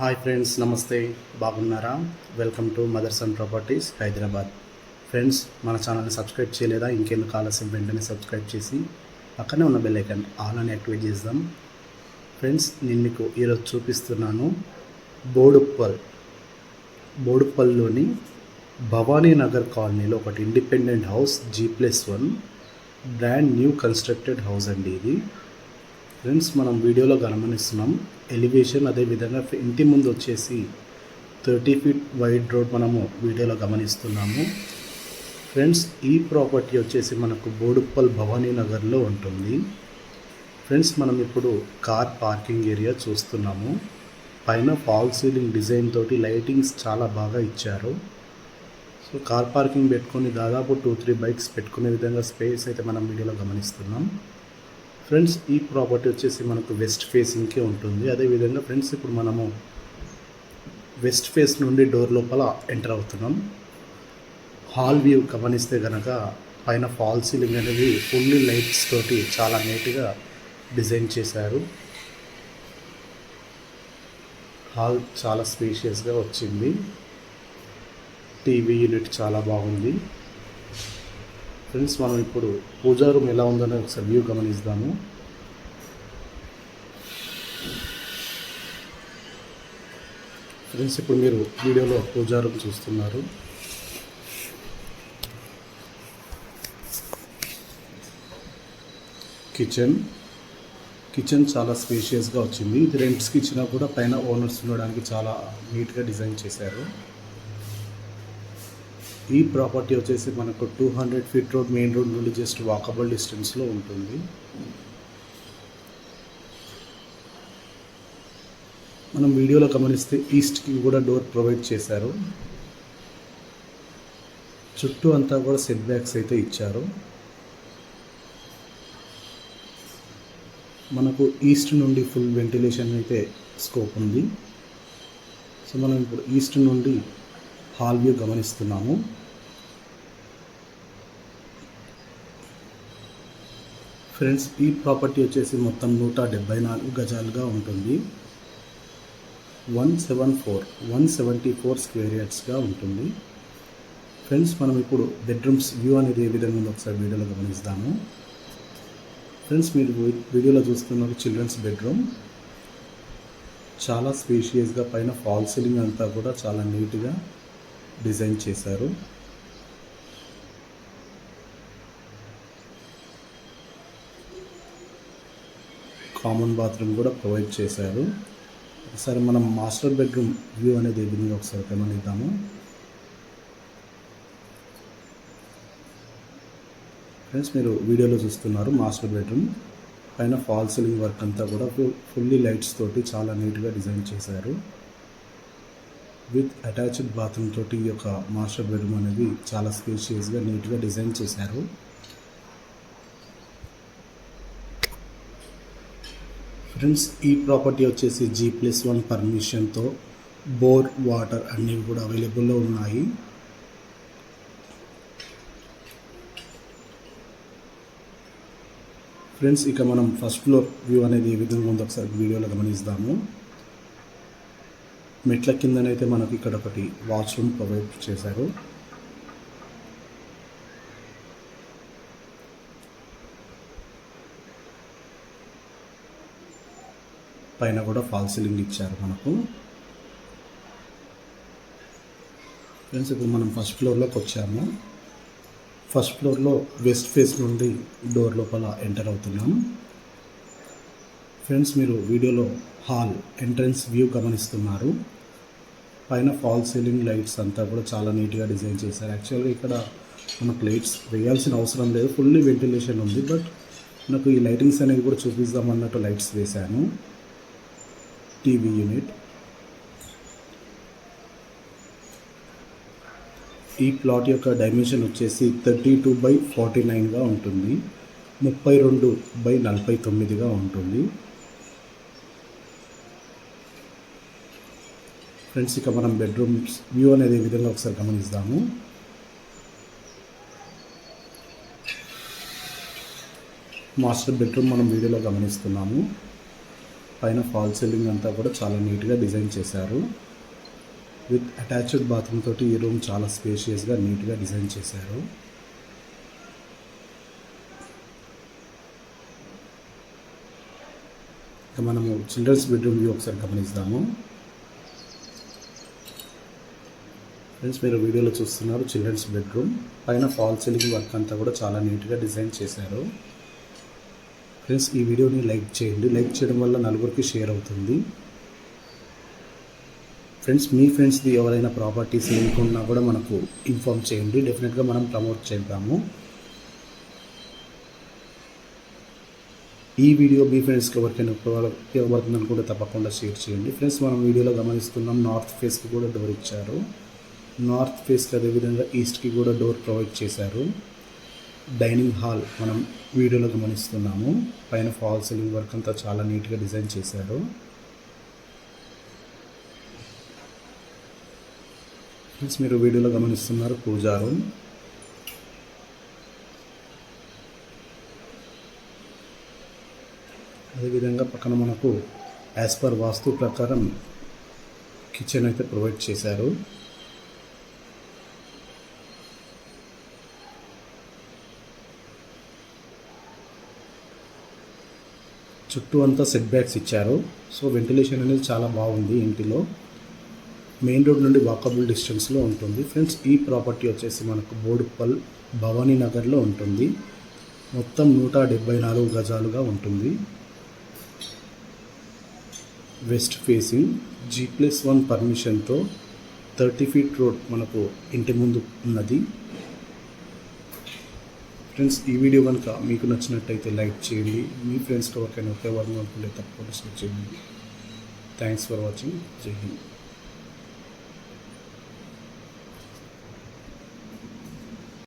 Hi friends నమస్తే. బాగున్నారా? Welcome to Mothers and Properties Hyderabad. Friends మన ఛానల్ని సబ్స్క్రైబ్ చేయలేదా? ఇంకెందుకు ఆలస్యం? వెంటనే సబ్స్క్రైబ్ చేసి పక్కనే ఉన్న బెల్ ఐకాన్ ఆల్ అని యాక్టివేట్ చేద్దాం. ఫ్రెండ్స్ నేను మీకు ఈరోజు చూపిస్తున్నాను బోడుప్పల్. బోడుప్పల్లోని భవానీ నగర్ కాలనీలో ఒకటి independent house G plus one brand new constructed house అండి ఇది. ఫ్రెండ్స్ మనం వీడియోలో గమనిస్తున్నాం ఎలివేషన్ అదేవిధంగా ఇంటి ముందు వచ్చేసి థర్టీ ఫీట్ వైడ్ రోడ్ మనము వీడియోలో గమనిస్తున్నాము. ఫ్రెండ్స్ ఈ ప్రాపర్టీ వచ్చేసి మనకు బోడుప్పల్ భవానీ నగర్లో ఉంటుంది. ఫ్రెండ్స్ మనం ఇప్పుడు కార్ పార్కింగ్ ఏరియా చూస్తున్నాము. పైన ఫాల్ సీలింగ్ డిజైన్ తోటి లైటింగ్స్ చాలా బాగా ఇచ్చారు. సో కార్ పార్కింగ్ పెట్టుకొని దాదాపు టూ త్రీ బైక్స్ పెట్టుకునే విధంగా స్పేస్ అయితే మనం వీడియోలో గమనిస్తున్నాం. ఫ్రెండ్స్ ఈ ప్రాపర్టీ వచ్చేసి మనకు వెస్ట్ ఫేసింగ్కే ఉంటుంది. అదేవిధంగా ఫ్రెండ్స్ ఇప్పుడు మనము వెస్ట్ ఫేస్ నుండి డోర్ లోపల ఎంటర్ అవుతున్నాం. హాల్ వ్యూ గమనిస్తే కనుక పైన ఫాల్ సీలింగ్ అనేది ఫుల్లీ లైట్స్ తోటి చాలా నీట్గా డిజైన్ చేశారు. హాల్ చాలా స్పేషియస్గా వచ్చింది. టీవీ యూనిట్ చాలా బాగుంది. ఫ్రెండ్స్ మనం ఇప్పుడు పూజా రూమ్ ఎలా ఉందని ఒకసారి వ్యూ గమనిస్తాము. ఫ్రెండ్స్ ఇప్పుడు మీరు వీడియోలో పూజా రూమ్ చూస్తున్నారు. కిచెన్. కిచెన్ చాలా స్పేషియస్గా వచ్చింది. ఇది రెంట్స్కి ఇచ్చినా కూడా పైన ఓనర్స్ ఉండడానికి చాలా నీట్గా డిజైన్ చేశారు. ఈ ప్రాపర్టీ వచ్చేసి మనకు two hundred feet road main road నుండి జస్ట్ వాకబుల్ డిస్టెన్స్లో ఉంటుంది. మనం వీడియోలో గమనిస్తే ఈస్ట్కి కూడా డోర్ ప్రొవైడ్ చేశారు. చుట్టూ అంతా కూడా సెట్ బ్యాక్స్ అయితే ఇచ్చారు. మనకు ఈస్ట్ నుండి ఫుల్ వెంటిలేషన్ అయితే స్కోప్ ఉంది. సో మనం ఇప్పుడు ఈస్ట్ నుండి హాల్ వ్యూ గమనిస్తున్నాము. ఫ్రెండ్స్ ఈ ప్రాపర్టీ వచ్చేసి మొత్తం నూట డెబ్బై నాలుగు గజాలుగా ఉంటుంది. One seven four one seventy four square యార్డ్స్గా ఉంటుంది. ఫ్రెండ్స్ మనం ఇప్పుడు బెడ్రూమ్స్ వ్యూ అనేది ఏ విధంగా ఉందో ఒకసారి వీడియోలో గమనిస్తాము. ఫ్రెండ్స్ మీరు వీడియోలో చూస్తున్నారు చిల్డ్రన్స్ బెడ్రూమ్. చాలా స్పేషియస్గా పైన ఫాల్ సీలింగ్ అంతా కూడా చాలా నీట్గా డిజైన్ చేశారు. కామన్ బాత్రూమ్ కూడా ప్రొవైడ్ చేశారు. ఒకసారి మనం మాస్టర్ బెడ్రూమ్ వ్యూ అనేది ఏ విధంగా ఒకసారి గమనిద్దాము. ఫ్రెండ్స్ మీరు వీడియోలో చూస్తున్నారు మాస్టర్ బెడ్రూమ్ పైన ఫాల్ సీలింగ్ వర్క్ అంతా కూడా ఫుల్లీ లైట్స్ తోటి చాలా నీట్గా డిజైన్ చేశారు. విత్ అటాచ్డ్ బాత్రూమ్ తోటి ఈ యొక్క మాస్టర్ బెడ్రూమ్ అనేది చాలా స్పేషియస్గా నీట్గా డిజైన్ చేశారు. ఫ్రెండ్స్ ఈ ప్రాపర్టీ వచ్చేసి జీ ప్లస్ వన్ పర్మిషన్తో బోర్ వాటర్ అన్నీ కూడా అవైలబుల్లో ఉన్నాయి. ఫ్రెండ్స్ ఇక మనం ఫస్ట్ ఫ్లోర్ వ్యూ అనేది ఏ విధంగా ఉందో ఒకసారి వీడియోలో గమనిస్తాము. మెట్ల కిందనైతే మనకు ఇక్కడ ఒకటి వాష్రూమ్ ప్రొవైడ్ చేశారు. పైన కూడా ఫాల్ సీలింగ్ ఇచ్చారు మనకు. ఫ్రెండ్స్ ఇప్పుడు మనం ఫస్ట్ ఫ్లోర్లోకి వచ్చాము. ఫస్ట్ ఫ్లోర్లో వెస్ట్ ఫేస్ నుండి డోర్ లోపల ఎంటర్ అవుతున్నాం. ఫ్రెండ్స్ మీరు వీడియోలో హాల్ ఎంట్రన్స్ వ్యూ గమనిస్తున్నారు. పైన ఫాల్ సీలింగ్ లైట్స్ అంతా కూడా చాలా నీట్గా డిజైన్ చేశారు. యాక్చువల్గా ఇక్కడ మనకు లైట్స్ వేయాల్సిన అవసరం లేదు. ఫుల్లీ వెంటిలేషన్ ఉంది బట్ నాకు ఈ లైటింగ్స్ అనేది కూడా చూపిద్దాం అన్నట్టు లైట్స్ వేశాను. TV unit. ఈ ప్లాట్ యొక్క డైమెన్షన్ వచ్చేసి థర్టీ టూ బై ఫార్టీ నైన్గా ఉంటుంది. ముప్పై రెండు బై నలభై తొమ్మిదిగా ఉంటుంది. ఫ్రెండ్స్ ఇక మనం బెడ్రూమ్స్ వ్యూ అనేది విధంగా ఒకసారి గమనిస్తాము. మాస్టర్ బెడ్రూమ్ మనం వీడియోలో గమనిస్తున్నాము. పైన ఫాల్ సీలింగ్ అంతా కూడా చాలా నీట్గా డిజైన్ చేశారు. విత్ అటాచ్డ్ బాత్రూమ్ తోటి ఈ రూమ్ చాలా స్పేషియస్గా నీట్గా డిజైన్ చేశారు. ఇక మనము చిల్డ్రన్స్ బెడ్రూమ్ వ్యూ ఒకసారి గమనిస్తాము. ఫ్రెండ్స్ మీరు వీడియోలో చూస్తున్నారు చిల్డ్రన్స్ బెడ్రూమ్. పైన ఫాల్ సీలింగ్ వర్క్ అంతా కూడా చాలా నీట్గా డిజైన్ చేశారు. ఫ్రెండ్స్ ఈ వీడియోని లైక్ చేయండి. లైక్ చేయడం వల్ల నలుగురికి షేర్ అవుతుంది. ఫ్రెండ్స్ మీ ఫ్రెండ్స్ది ఎవరైనా ప్రాపర్టీస్ లింక్ కూడా మనకు ఇన్ఫామ్ చేయండి. డెఫినెట్గా మనం ప్రమోట్ చేద్దాము. ఈ వీడియో మీ ఫ్రెండ్స్కి ఎవరికైనా ఉపయోగపడుతుంది అనుకుంటే తప్పకుండా షేర్ చేయండి. ఫ్రెండ్స్ మనం వీడియోలో గమనిస్తున్నాం నార్త్ ఫేస్కి కూడా డోర్ ఇచ్చారు. నార్త్ ఫేస్కి అదేవిధంగా ఈస్ట్కి కూడా డోర్ ప్రొవైడ్ చేశారు. డైనింగ్ హాల్ మనం వీడియోలో గమనిస్తున్నాము. పైన ఫాల్ సీలింగ్ వర్క్ అంతా చాలా నీట్గా డిజైన్ చేశారు. ఫ్రెండ్స్ మీరు వీడియోలో గమనిస్తున్నారు పూజా రూమ్. అదేవిధంగా పక్కన మనకు యాజ్ పర్ వాస్తు ప్రకారం కిచెన్ అయితే ప్రొవైడ్ చేశారు. చుట్టూ అంతా సెట్ బ్యాక్స్ ఇచ్చారు. సో వెంటిలేషన్ అనేది చాలా బాగుంది ఇంటిలో. మెయిన్ రోడ్ నుండి వాకబుల్ డిస్టెన్స్లో ఉంటుంది. ఫ్రెండ్స్ ఈ ప్రాపర్టీ వచ్చేసి మనకు బోడుపల్ భవానీ నగర్లో ఉంటుంది. మొత్తం నూట డెబ్బై నాలుగు గజాలుగా ఉంటుంది. West facing G plus one పర్మిషన్తో thirty feet road మనకు ఇంటి ముందు ఉన్నది. ఫ్రెండ్స్ ఈ వీడియో కనుక మీకు నచ్చినట్టయితే లైక్ చేయండి. మీ ఫ్రెండ్స్కి ఎవరికైనా ఉపయోగపడుతుంది అనుకుంటే తప్పకుండా షేర్ చేయండి. థ్యాంక్స్ ఫర్ వాచింగ్ జై హింద్